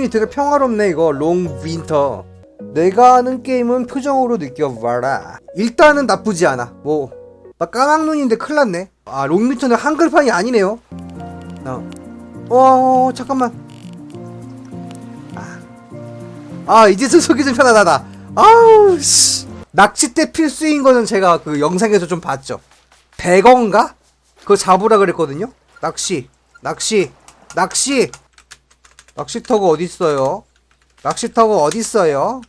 이름이 되게 평화롭네 이거. 롱 윈터. 내가 하는 게임은 표정으로 느껴봐라. 일단은 나쁘지 않아. 뭐 나 까막눈인데 큰일 났네. 아 롱윈터는 한글판이 아니네요. 어, 어 잠깐만. 아, 아 이제서 속이 좀 편하다. 아우 씨. 낚싯대 필수인 거는 제가 그 영상에서 좀 봤죠. 100원가? 그거 잡으라 그랬거든요. 낚시 낚시 낚시 낚시터가 어딨어요? 낚시터가 어딨어요?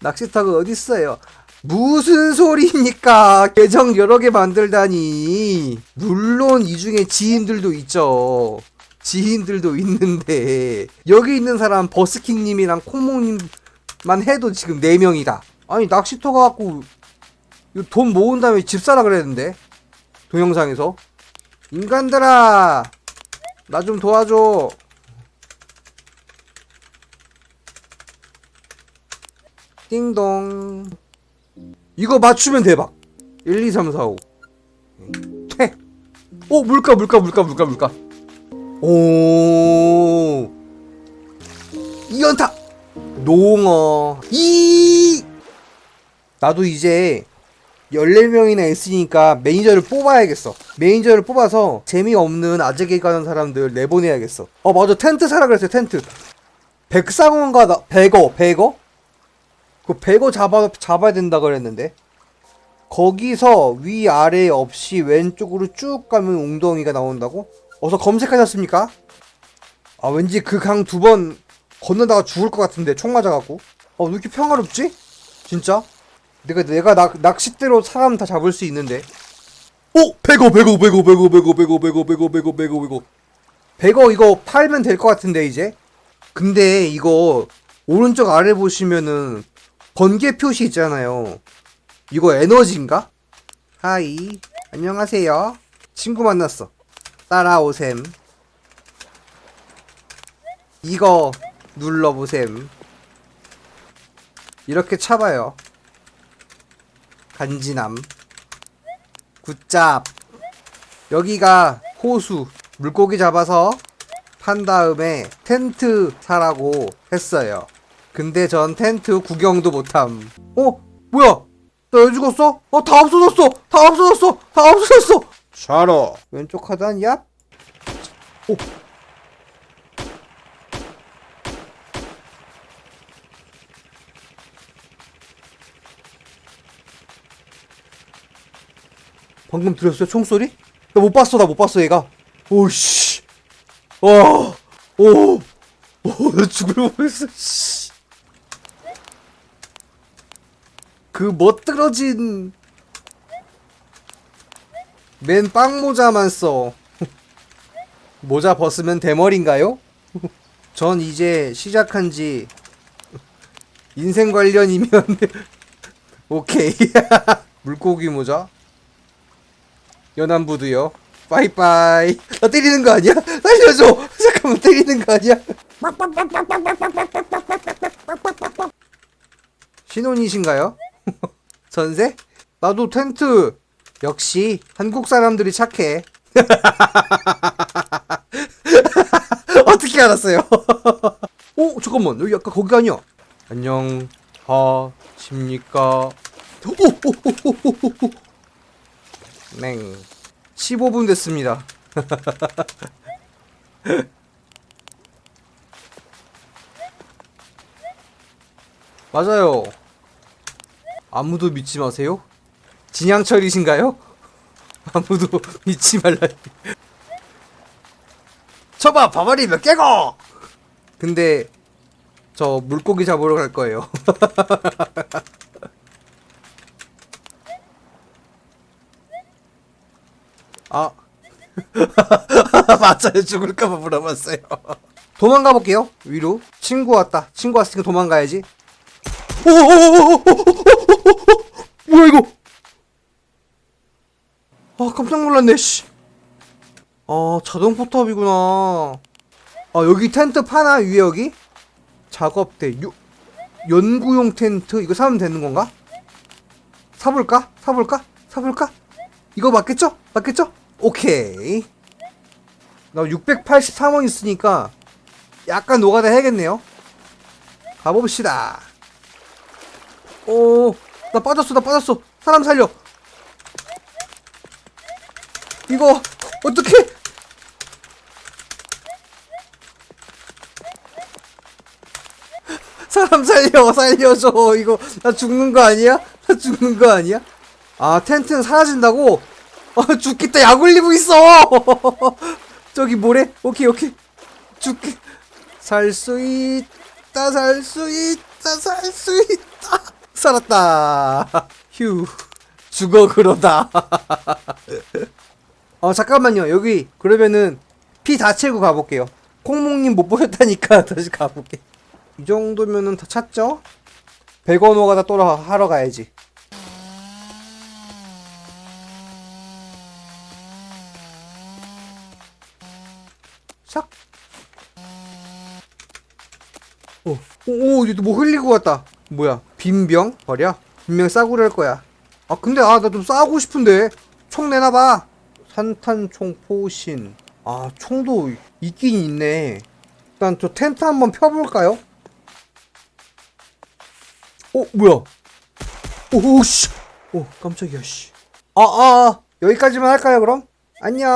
낚시터가 어딨어요? 무슨 소리입니까? 계정 여러 개 만들다니. 물론 이 중에 지인들도 있죠. 지인들도 있는데 여기 있는 사람 버스킹님이랑 콩몽님만 해도 지금 4명이다. 아니 낚시터 가갖고 돈 모은 다음에 집 사라 그랬는데 동영상에서 인간들아 나 좀 도와줘. 띵동. 이거 맞추면 대박. 1, 2, 3, 4, 5. 퇴. 오, 물가, 물가, 물가, 물가, 물가. 오. 이연타. 농어. 이. 나도 이제 14명이나 했으니까 매니저를 뽑아야겠어. 매니저를 뽑아서 재미없는 아재개 가는 사람들 내보내야겠어. 어, 맞아. 텐트 사라 그랬어요, 텐트. 백상원가, 나, 백어, 백어? 그 백어 잡아, 잡아야 된다 그랬는데. 거기서 위아래 없이 왼쪽으로 쭉 가면 웅덩이가 나온다고? 어서 검색하셨습니까? 아, 왠지 그 강 두 번 건너다가 죽을 것 같은데, 총 맞아갖고. 어, 왜 이렇게 평화롭지? 진짜? 내가 내가 낚, 낚싯대로 사람 다 잡을 수 있는데. 오, 백어, 백어, 백어, 백어, 백어, 백어, 백어, 백어, 백어, 백어, 백어. 백어 이거 팔면 될 것 같은데 이제. 근데 이거 오른쪽 아래 보시면은 번개 표시 있잖아요. 이거 에너지인가? 하이, 안녕하세요. 친구 만났어. 따라오셈. 이거 눌러보셈. 이렇게 차봐요. 간지남 굿잡 여기가 호수 물고기 잡아서 판 다음에 텐트 사라고 했어요 근데 전 텐트 구경도 못함 어? 뭐야? 나왜 죽었어? 어 다 없어졌어 다 없어졌어 다 없어졌어 샤러 왼쪽 하단 얍 오. 방금 들었어요? 총소리? 나 못 봤어, 나 못 봤어, 얘가. 오씨. 와. 오. 오, 나 죽을 뻔했어, 씨. 그 멋들어진 맨 빵모자만 써. 모자 벗으면 대머리인가요? 전 이제 시작한 지 인생 관련이면 오케이. 물고기 모자? 연안부두요. 빠이빠이. 나 때리는 거 아니야? 살려줘. 잠깐만 때리는 거 아니야? 신혼이신가요? 전세? 나도 텐트. 역시 한국 사람들이 착해. 어떻게 알았어요? 오 잠깐만 여기 아까 거기 아니야? 안녕 하십니까? 오오오오오오 맹. 15분 됐습니다. 맞아요. 아무도 믿지 마세요? 진양철이신가요? 아무도 믿지 말라. 쳐봐, 바바리 몇 개고! 근데, 저 물고기 잡으러 갈 거예요. 아. 맞아요. 죽을까봐 물어봤어요. 도망가 볼게요. 위로. 친구 왔다. 친구 왔으니까 도망가야지. 뭐야 이거? 아 깜짝 놀랐네. 씨. 아 자동 포탑이구나. 아 여기 텐트 파나 위에 여기? 작업대. 요, 연구용 텐트 이거 사면 되는 건가? 사볼까? 사볼까? 사볼까? 이거 맞겠죠? 맞겠죠? 오케이. 나 683원 있으니까 약간 노가다 해야겠네요. 가봅시다. 오, 나 빠졌어, 나 빠졌어. 사람 살려. 이거 어떻게? 사람 살려, 살려줘. 이거 나 죽는 거 아니야? 나 죽는 거 아니야? 아 텐트는 사라진다고? 아 죽겠다. 약 올리고 있어. 저기 뭐래? 오케이 오케이. 죽게. 살 수 있다, 살 수 있다, 살 수 있다. 살았다. 휴. 죽어 그러다. 어 잠깐만요. 여기 그러면은 피 다 채고 가볼게요. 콩몽님 못 보셨다니까 다시 가볼게. 이 정도면은 다 찼죠? 100원 호가다 또 하러 가야지. 싹. 어, 오, 오, 얘도 뭐 흘리고 왔다. 뭐야, 빈병? 버려? 분명 싸구려 할 거야. 아, 근데, 아, 나 좀 싸고 싶은데. 총 내놔봐. 산탄총 포신. 아, 총도 있긴 있네. 일단 저 텐트 한번 펴볼까요? 어, 뭐야? 오, 씨. 오, 깜짝이야, 씨. 아, 아, 아, 여기까지만 할까요, 그럼? 안녕.